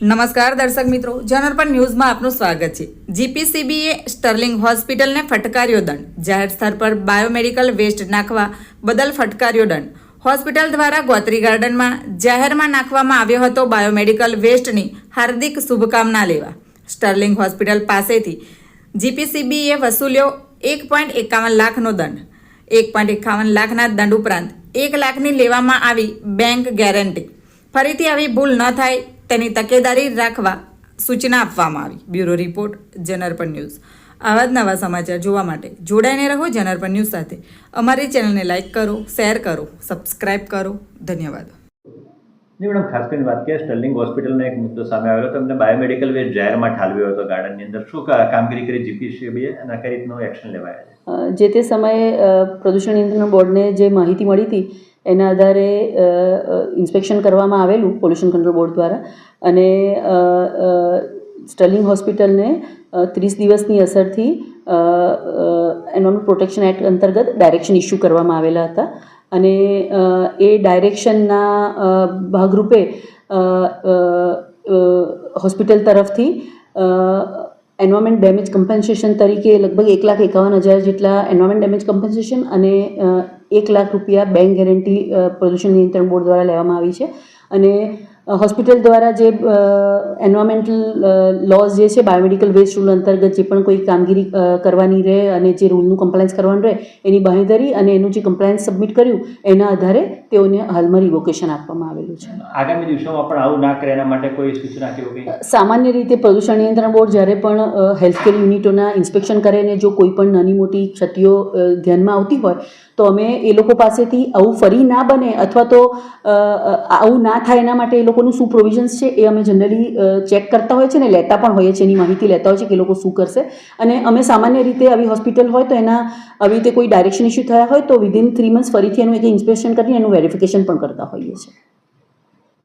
નમસ્કાર દર્શક મિત્રો જનરપન ન્યૂઝમાં આપનું સ્વાગત છે. જીપીસીબીએ સ્ટર્લિંગ હોસ્પિટલને ફટકાર્યો દંડ. જાહેર સ્થળ પર બાયોમેડિકલ વેસ્ટ નાખવા બદલ ફટકાર્યો દંડ. હોસ્પિટલ દ્વારા ગોત્રી ગાર્ડનમાં જાહેરમાં નાખવામાં આવ્યો હતો બાયોમેડિકલ વેસ્ટની હાર્દિક શુભકામના લેવા. સ્ટર્લિંગ હોસ્પિટલ પાસેથી જીપીસીબીએ વસૂલ્યો એક પોઈન્ટ એકાવન લાખનો દંડ. એક પોઈન્ટ એકાવન લાખના દંડ ઉપરાંત એક લાખની લેવામાં આવી બેંક ગેરંટી. ફરીથી આવી ભૂલ ન થાય તેની તકેદારી રાખવા સૂચના આપવામાં આવી. બ્યુરો રિપોર્ટ જનરપન ન્યૂઝ. આવા જ નવા સમાચાર જોવા માટે જોડાઈને રહો જનરપન ન્યૂઝ સાથે. અમારી ચેનલને લાઇક કરો શેર કરો સબસ્ક્રાઇબ કરો. ધન્યવાદ. નહીં મેડમ ખાસ કરીને વાત કરીએ સ્ટર્લિંગ હોસ્પિટલનો એક મુદ્દો સામે આવ્યો તો એમને બાયોમેડિકલ વેસ્ટ જાહેરમાં ઠાલવ્યો હતો ગાર્ડનની અંદર. શું કામગીરી કરી જીપીસીબીએ અને કઈ રીતનું એક્શન લેવાયા છે? જે તે સમયે પ્રદૂષણ નિયંત્રણ બોર્ડને જે માહિતી મળી હતી એના આધારે ઇન્સ્પેક્શન કરવામાં આવેલું પોલ્યુશન કંટ્રોલ બોર્ડ દ્વારા. અને સ્ટર્લિંગ હોસ્પિટલને ત્રીસ દિવસની અસરથી એન્વાયરમેન્ટ પ્રોટેક્શન એક્ટ અંતર્ગત ડાયરેક્શન ઇસ્યુ કરવામાં આવેલા હતા. અને એ ડાયરેક્શનના ભાગરૂપે હોસ્પિટલ તરફથી એન્વાયરમેન્ટ ડેમેજ કમ્પન્સેશન તરીકે લગભગ એક લાખ એકાવન હજાર જેટલા એન્વાયરમેન્ટ ડેમેજ કમ્પન્સેશન અને એક લાખ રૂપિયા બેંક ગેરંટી પ્રદૂષણ નિયંત્રણ બોર્ડ દ્વારા લેવામાં આવી છે. અને હોસ્પિટલ દ્વારા જે એન્વાયરમેન્ટલ લોઝ જે છે બાયોમેડિકલ વેસ્ટ રૂલ અંતર્ગત જે પણ કોઈ કામગીરી કરવાની રહે અને જે રૂલનું કમ્પ્લાયન્સ કરવાનું રહે એની બાંહેધરી અને એનું જે કમ્પ્લાયન્સ સબમિટ કર્યું એના આધારે તેઓને હાલમાં રિવોકેશન આપવામાં આવેલું છે. આગામી દિવસોમાં પણ આવું ના કરે એના માટે કોઈ સૂચના કે સામાન્ય રીતે પ્રદૂષણ નિયંત્રણ બોર્ડ જ્યારે પણ હેલ્થકેર યુનિટોના ઇન્સ્પેક્શન કરે ને જો કોઈ પણ નાની મોટી ક્ષતિઓ ધ્યાનમાં આવતી હોય તો અમે એ લોકો પાસેથી આવું ફરી ના બને અથવા તો આવું ના થાય એના માટે એ લોકોનું શું પ્રોવિઝન્સ છે એ અમે જનરલી ચેક કરતા હોય છે અને લેતા પણ હોઈએ છીએ, એની માહિતી લેતા હોય છે કે લોકો શું કરશે. અને અમે સામાન્ય રીતે આવી હોસ્પિટલ હોય તો એના, આવી રીતે કોઈ ડાયરેક્શન ઇસ્યુ થયા હોય તો વિધિન થ્રી મંથ્સ ફરીથી એનું એક ઇન્સ્પેક્શન કરીને એનું વેરિફિકેશન પણ કરતા હોઈએ છીએ.